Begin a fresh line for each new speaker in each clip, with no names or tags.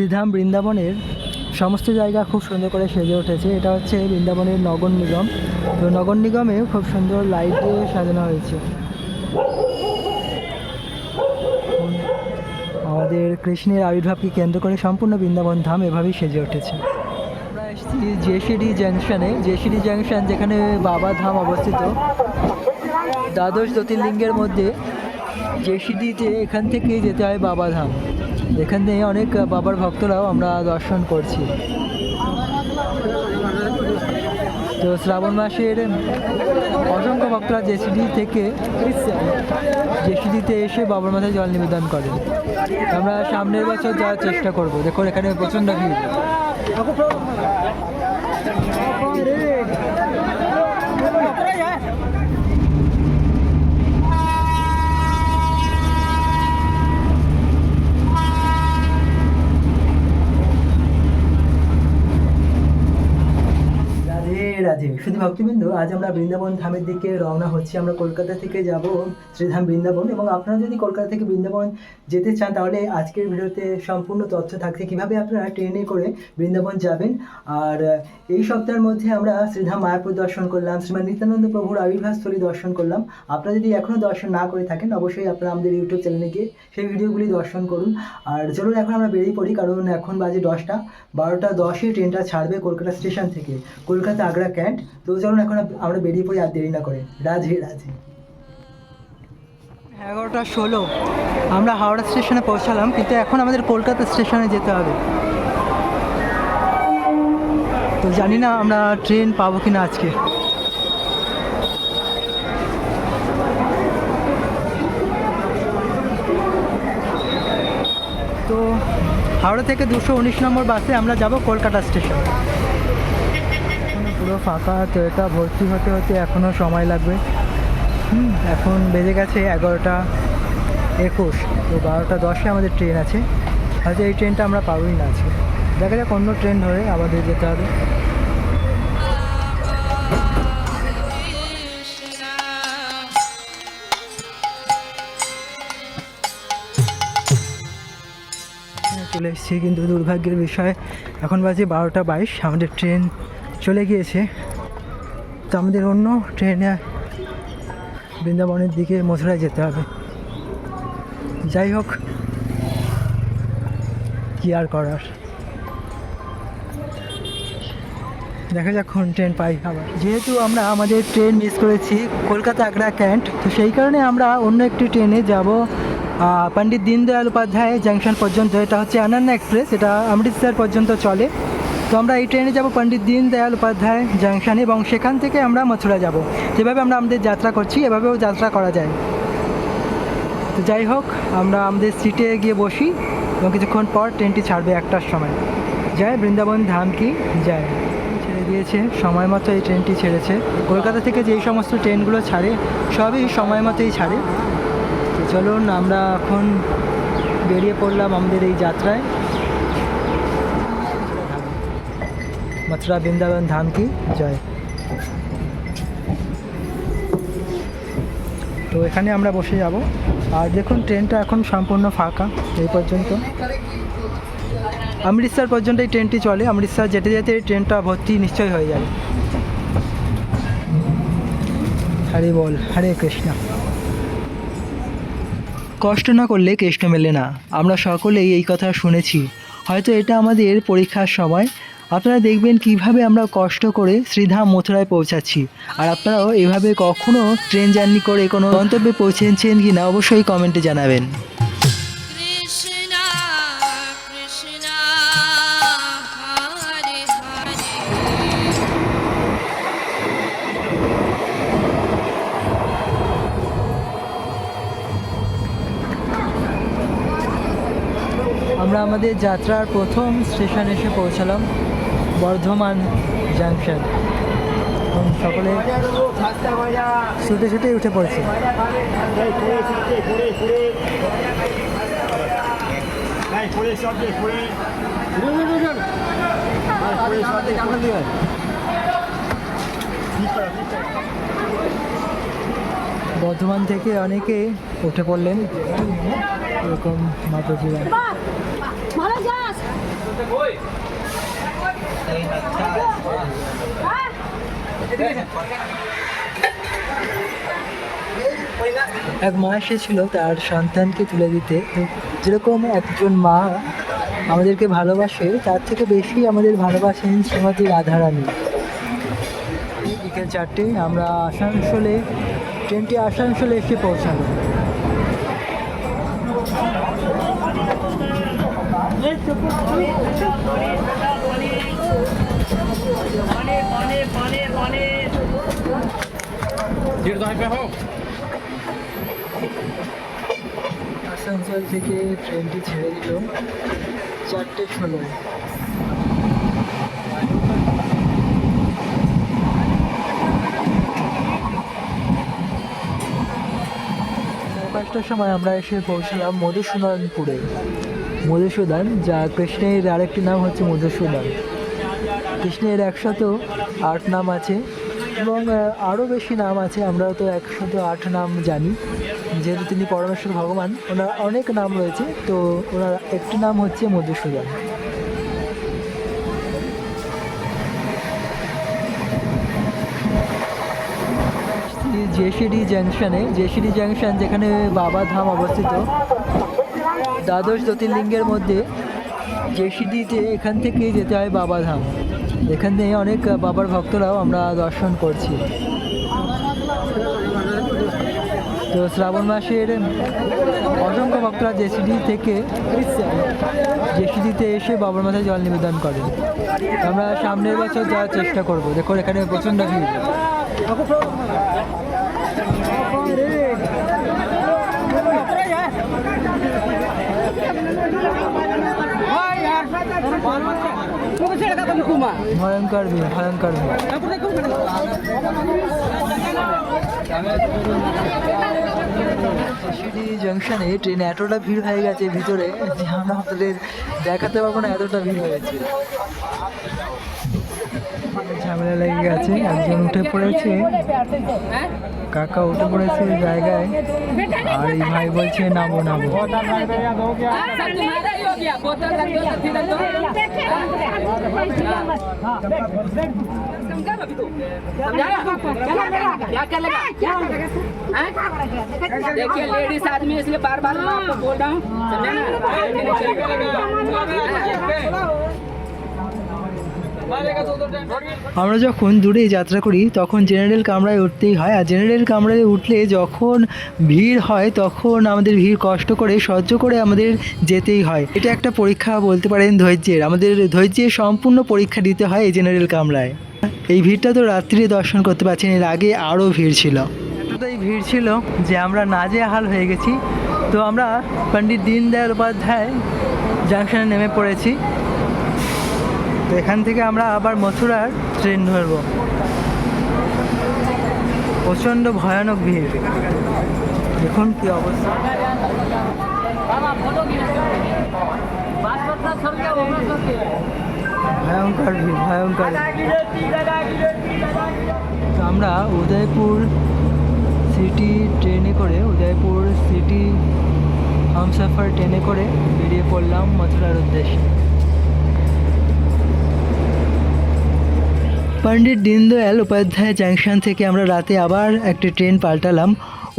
শ্রীধাম বৃন্দাবনের সমস্ত জায়গা খুব সুন্দর করে সেজে উঠেছে এটা হচ্ছে বৃন্দাবনের নগর নিগম তো নগর নিগমে খুব সুন্দর লাইট দিয়ে সাজানো হয়েছে আমাদের কৃষ্ণের আবির্ভাবকে কেন্দ্র করে সম্পূর্ণ বৃন্দাবন ধাম এভাবেই সেজে উঠেছে আমরা এসেছি জেসিডি জাংশনে জেসিডি জাংশন যেখানে বাবা ধাম অবস্থিত দ্বাদশ জ্যোতির্লিঙ্গের মধ্যে জেসিডিতে এখান থেকেই যেতে হয় বাবা ধাম এখান থেকে অনেক বাবার ভক্তরাও আমরা দর্শন করছি তো শ্রাবণ মাসের অসংখ্য ভক্তরা জেসিডি থেকে জেসিডিতে এসে বাবার মাথায় জল নিবেদন করেন আমরা সামনের বছর যাওয়ার চেষ্টা করব দেখুন এখানে প্রচণ্ড ভিড় সুধী ভক্তিবৃন্দ আজ আমরা বৃন্দাবন ধামের দিকে রওনা হচ্ছি আমরা কলকাতা থেকে যাব শ্রীধাম বৃন্দাবন এবং আপনারা যদি কলকাতা থেকে বৃন্দাবন যেতে চান তাহলে আজকের ভিডিওতে সম্পূর্ণ তথ্য থাকছে কিভাবে আপনারা ট্রেনে করে বৃন্দাবন যাবেন আর এই সপ্তাহের মধ্যে আমরা শ্রীধাম মায়াপুর দর্শন করলাম শ্রীমান নিত্যানন্দ প্রভুর আবির্ভাবস্থলী দর্শন করলাম আপনারা যদি এখনও দর্শন না করে থাকেন অবশ্যই আপনারা আমাদের ইউটিউব চ্যানেলে গিয়ে সেই ভিডিওগুলি দর্শন করুন আর চলুন এখন আমরা বেরিয়ে পড়ি কারণ এখন বাজে দশটা বারোটা দশে ট্রেনটা ছাড়বে কলকাতা স্টেশন থেকে কলকাতা আগ্রা ক্যান্ট তো চলুন এখন আমরা বেরিয়ে পড়ি আর দেরি না করে রাজি রাজি এগারোটা ষোলো আমরা হাওড়া স্টেশনে পৌঁছালাম কিন্তু এখন আমাদের কলকাতা স্টেশনে যেতে হবে তো জানি না আমরা ট্রেন পাবো কি না আজকে তো হাওড়া থেকে দুশো উনিশ নম্বর বাসে আমরা যাব কলকাতা স্টেশন পুরো ফাঁকা তো এটা ভর্তি হতে হতে এখনও সময় লাগবে হুম এখন বেজে গেছে এগারোটা একুশ তো বারোটা দশে আমাদের ট্রেন আছে হয়তো আচ্ছা, এই ট্রেনটা আমরা পাবোই না আজকে দেখা যাক অন্য ট্রেন ধরে আমাদের যেতে হবে চলে এসেছি কিন্তু দুর্ভাগ্যের বিষয় এখন বাজে বারোটা বাইশ আমাদের ট্রেন চলে গিয়েছে তো আমাদের অন্য ট্রেনে বৃন্দাবনের দিকে মথুরায় যেতে হবে যাই হোক কি আর করার দেখা যাক কোন ট্রেন পাই আবার যেহেতু আমরা আমাদের ট্রেন মিস করেছি কলকাতা আগ্রা ক্যান্ট তো সেই কারণে আমরা অন্য একটি ট্রেনে যাব পণ্ডিত দীনদয়াল উপাধ্যায় জাংশন পর্যন্ত এটা হচ্ছে অনন্যা এক্সপ্রেস এটা অমৃতসর পর্যন্ত চলে তো আমরা এই ট্রেনে যাব পণ্ডিত দীনদয়াল উপাধ্যায় জাংশন এবং সেখান থেকে আমরা মথুরা যাব যেভাবে আমরা আমাদের যাত্রা করছি এভাবেও যাত্রা করা যায় তো যাই হোক আমরা আমাদের সিটে গিয়ে বসি এবং কিছুক্ষণ পর ট্রেনটি ছাড়বে একটার সময় যায় বৃন্দাবন ধাম কি যায় ছেড়ে দিয়েছে সময় মতো এই ট্রেনটি ছেড়েছে কলকাতা থেকে যেই সমস্ত ট্রেনগুলো ছাড়ে সবই সময় মতোই ছাড়ে তো চলুন আমরা এখন বেরিয়ে পড়লাম আমাদের এই যাত্রায় मथुरा वृंदावन धाम की জয় তো এখানে আমরা বসে যাব আর দেখুন ট্রেনটা এখন সম্পূর্ণ ফাঁকা এই পর্যন্ত অমৃতসর পর্যন্ত এই ট্রেনটি চলে অমৃতসর যেতে যেতে এই ট্রেনটা ভর্তি নিশ্চয় হয়ে যাবে হরে বল হরে কৃষ্ণ
কষ্ট না করলে কৃষ্ণ মেলে না আমরা সকলেই এই কথা শুনেছি হয়তো এটা আমাদের পরীক্ষার সময় আপনারা দেখবেন কিভাবে আমরা কষ্ট করে শ্রীধাম মথুরায় পৌঁছাচ্ছি আর আপনারাও এভাবে কখনো ট্রেন জার্নি করে কোনো গন্তব্যে পৌঁছেছেন কি না অবশ্যই কমেন্টে জানাবেন
আমরা আমাদের যাত্রার প্রথম স্টেশন এসে পৌঁছালাম বর্ধমান জাংশন এবং সকলে ছুটে ছুটে উঠে পড়েছে বর্ধমান থেকে অনেকে উঠে পড়লেন এরকম মাতাজিরা এক মা এসেছিল তার সন্তানকে তুলে দিতে যেরকম একজন মা আমাদেরকে ভালোবাসে তার থেকে বেশি আমাদের ভালোবাসেন শ্রীমতী রাধারানী বিকেল চারটে আমরা আসানসোলে ট্রেনটি আসানসোলে এসে পৌঁছানো Let's go. আসানসোল থেকে ট্রেনটি ছেড়ে দিল চারটে ষোলো পাঁচটার সময় আমরা এসে পৌঁছলাম মধুসূদনপুরে মধুসূদন যা কৃষ্ণের আরেকটি নাম হচ্ছে মধুসূদন কৃষ্ণের একশত আট নাম আছে এবং আরও বেশি নাম আছে আমরা তো একশত আট নাম জানি যেহেতু তিনি পরমেশ্বর ভগবান ওনার অনেক নাম রয়েছে তো ওনার একটি নাম হচ্ছে মধুসূদন জেসিডি জাংশনে জেসিডি জাংশন যেখানে বাবা ধাম অবস্থিত দ্বাদশ জ্যোতির্লিঙ্গের মধ্যে জেসিডিতে এখান থেকে যেতে হয় বাবা ধাম এখান থেকে অনেক বাবার ভক্তরাও আমরা দর্শন করছি তো শ্রাবণ মাসের অসংখ্য ভক্তরা জেসিডি থেকে জেসিডিতে এসে বাবার মাথায় জল নিবেদন করেন আমরা সামনের বছর যাওয়ার চেষ্টা করব দেখুন এখানে প্রচণ্ড ভিড় ভয়ঙ্কর ভিড় ভয়ঙ্কর জংশনে ট্রেনে এতটা ভিড় হয়ে গেছে ভিতরে যে আমরা আপনাদের দেখাতে পারবো না এতটা ভিড় হয়ে গেছে ঝামেলা লেগে গেছে একজন উঠে পড়েছে কাকা উঠে পড়েছে জায়গায় আর এই ভাই বলছে নামো নামো
देखिए लेडीज आदमी इसलिए बार बार मैं आपको बोल रहा हूँ আমরা যখন দূরে যাত্রা করি তখন জেনারেল কামরায় উঠতেই হয় আর জেনারেল কামরায় উঠলে যখন ভিড় হয় তখন আমাদের ভিড় কষ্ট করে সহ্য করে আমাদের যেতেই হয় এটা একটা পরীক্ষা বলতে পারেন ধৈর্যের আমাদের ধৈর্যের সম্পূর্ণ পরীক্ষা দিতে হয় এই জেনারেল কামরায় এই ভিড়টা তো রাত্রিরে দর্শন করতে পারছেন এর আগে আরও ভিড় ছিল
এতটাই ভিড় ছিল যে আমরা হাল হয়ে গেছি তো আমরা পণ্ডিত দীনদয়াল উপাধ্যায় জাংশনে নেমে পড়েছি এখান থেকে আমরা আবার মথুরার ট্রেন ধরবো প্রচণ্ড ভয়ানক ভিড় দেখুন কি অবস্থা ভয়ঙ্কর ভিড় ভয়ঙ্কর আমরা উদয়পুর সিটি ট্রেনে করে উদয়পুর সিটি হামসাফার ট্রেনে করে বেরিয়ে পড়লাম মথুরার উদ্দেশ্যে
পণ্ডিত দীনদয়াল উপাধ্যায় জাংশন থেকে আমরা রাতে আবার একটি ট্রেন পাল্টালাম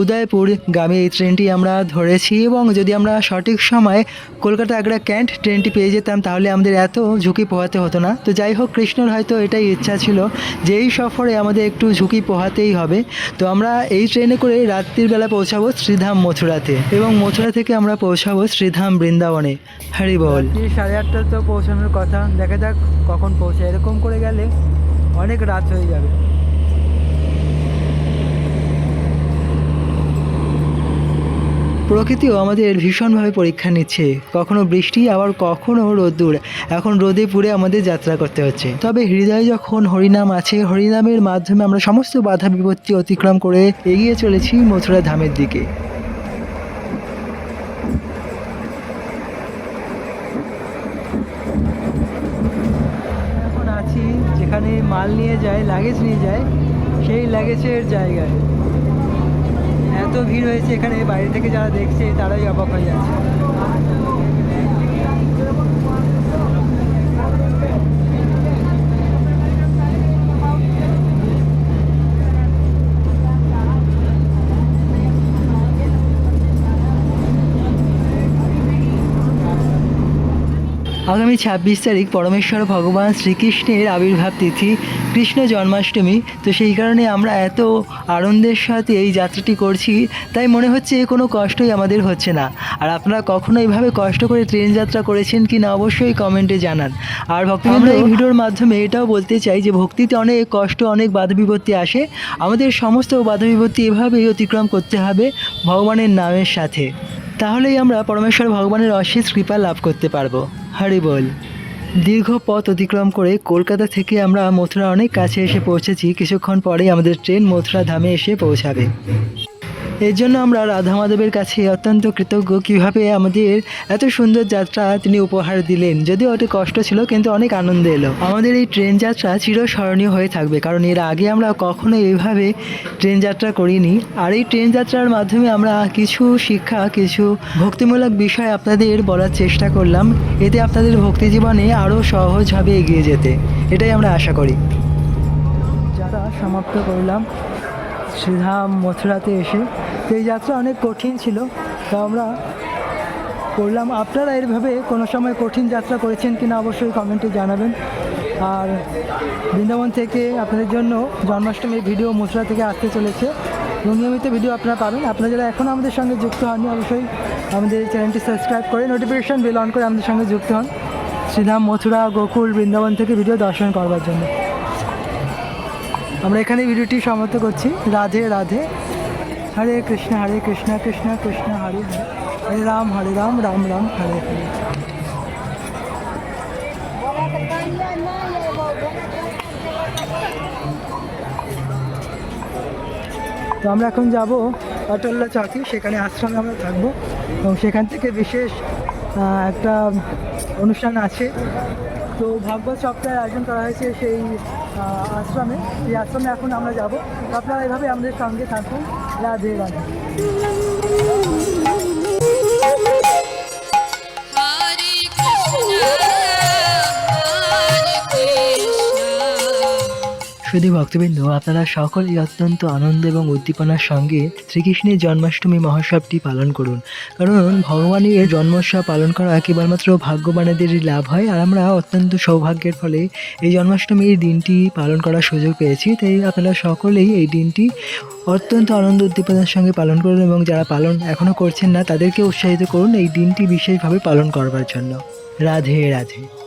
উদয়পুর গামী এই ট্রেনটি আমরা ধরেছি এবং যদি আমরা সঠিক সময়ে কলকাতা আগ্রা ক্যান্ট ট্রেনটি পেয়ে যেতাম তাহলে আমাদের এত ঝুঁকি পোহাতে হতো না তো যাই হোক কৃষ্ণর হয়তো এটাই ইচ্ছা ছিল যে এই সফরে আমাদের একটু ঝুঁকি পোহাতেই হবে তো আমরা এই ট্রেনে করে রাত্রির বেলা পৌঁছাবো শ্রীধাম মথুরাতে এবং মথুরা থেকে আমরা পৌঁছাবো শ্রীধাম বৃন্দাবনে হ্যারি বল
সাড়ে আটটা তো পৌঁছানোর কথা দেখা যাক কখন পৌঁছায় এরকম করে গেলে অনেক রাত হয়ে যাবে
প্রকৃতিও আমাদের ভীষণভাবে পরীক্ষা নিচ্ছে কখনো বৃষ্টি আবার কখনো রোদ্দুর এখন রোদে পুড়ে আমাদের যাত্রা করতে হচ্ছে তবে হৃদয়ে যখন হরিনাম আছে হরিনামের মাধ্যমে আমরা সমস্ত বাধা বিপত্তি অতিক্রম করে এগিয়ে চলেছি মথুরা ধামের দিকে
যেখানে মাল নিয়ে যায় লাগেজ নিয়ে যায় সেই লাগেজের জায়গায় এত ভিড় হয়েছে এখানে বাইরে থেকে যারা দেখছে তারাই অবাক হয়ে যাচ্ছে
আগামী ছাব্বিশ তারিখ পরমেশ্বর ভগবান শ্রীকৃষ্ণের আবির্ভাব তিথি কৃষ্ণ জন্মাষ্টমী তো সেই কারণে আমরা এত আনন্দের সাথে এই যাত্রাটি করছি তাই মনে হচ্ছে কোনো কষ্টই আমাদের হচ্ছে না আর আপনারা কখনো এইভাবে কষ্ট করে ট্রেন যাত্রা করেছেন কি না অবশ্যই কমেন্টে জানান আর ভক্ত আমরা এই ভিডিওর মাধ্যমে এটাও বলতে চাই যে ভক্তিতে অনেক কষ্ট অনেক বাধা বিপত্তি আসে আমাদের সমস্ত বাধা বিপত্তি এভাবেই অতিক্রম করতে হবে ভগবানের নামের সাথে তাহলেই আমরা পরমেশ্বর ভগবানের অশেষ কৃপা লাভ করতে পারবো হরি বল দীর্ঘ পথ অতিক্রম করে কলকাতা থেকে আমরা মথুরা অনেক কাছে এসে পৌঁছেছি কিছুক্ষণ পরেই আমাদের ট্রেন মথুরা ধামে এসে পৌঁছাবে এর জন্য আমরা রাধা মাধবের কাছে অত্যন্ত কৃতজ্ঞ কীভাবে আমাদের এত সুন্দর যাত্রা তিনি উপহার দিলেন যদিও অত কষ্ট ছিল কিন্তু অনেক আনন্দ এলো আমাদের এই ট্রেন যাত্রা চিরস্মরণীয় হয়ে থাকবে কারণ এর আগে আমরা কখনো এইভাবে ট্রেন যাত্রা করিনি আর এই ট্রেন যাত্রার মাধ্যমে আমরা কিছু শিক্ষা কিছু ভক্তিমূলক বিষয় আপনাদের বলার চেষ্টা করলাম এতে আপনাদের ভক্তি জীবনে আরও সহজভাবে এগিয়ে যেতে এটাই আমরা আশা করি
যারা সমাপ্ত করলাম শ্রীধাম মথুরাতে এসে এই যাত্রা অনেক কঠিন ছিল তা আমরা করলাম আপনারা এরভাবে কোনো সময় কঠিন যাত্রা করেছেন কিনা অবশ্যই কমেন্টে জানাবেন আর বৃন্দাবন থেকে আপনাদের জন্য জন্মাষ্টমীর ভিডিও মুসরা থেকে আসতে চলেছে নিয়মিত ভিডিও আপনারা পাবেন আপনারা যারা এখনও আমাদের সঙ্গে যুক্ত হননি অবশ্যই আমাদের এই চ্যানেলটি সাবস্ক্রাইব করে নোটিফিকেশান বেল অন করে আমাদের সঙ্গে যুক্ত হন শ্রীধাম মথুরা গোকুল বৃন্দাবন থেকে ভিডিও দর্শন করবার জন্য আমরা এখানে ভিডিওটি সমাপ্ত করছি রাধে রাধে হরে কৃষ্ণ হরে কৃষ্ণ কৃষ্ণ কৃষ্ণ হরে হরে হরে রাম হরে রাম রাম রাম হরে হরে তো আমরা এখন যাব অটল্লা চকে সেখানে আশ্রমে আমরা থাকবো এবং সেখান থেকে বিশেষ একটা অনুষ্ঠান আছে তো ভাগবত সপ্তাহের আয়োজন করা হয়েছে সেই আশ্রমে সেই আশ্রমে এখন আমরা যাব আপনারা এভাবে আমাদের সঙ্গে থাকুন La değil
শুধু ভক্তবৃন্দ আপনারা সকলেই অত্যন্ত আনন্দ এবং উদ্দীপনার সঙ্গে শ্রীকৃষ্ণের জন্মাষ্টমী মহোৎসবটি পালন করুন কারণ ভগবানের জন্মোৎসব পালন করা কেবলমাত্র ভাগ্যবানেদেরই লাভ হয় আর আমরা অত্যন্ত সৌভাগ্যের ফলে এই জন্মাষ্টমীর দিনটি পালন করার সুযোগ পেয়েছি তাই আপনারা সকলেই এই দিনটি অত্যন্ত আনন্দ উদ্দীপনার সঙ্গে পালন করুন এবং যারা পালন এখনও করছেন না তাদেরকে উৎসাহিত করুন এই দিনটি বিশেষভাবে পালন করবার জন্য রাধে রাধে